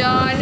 John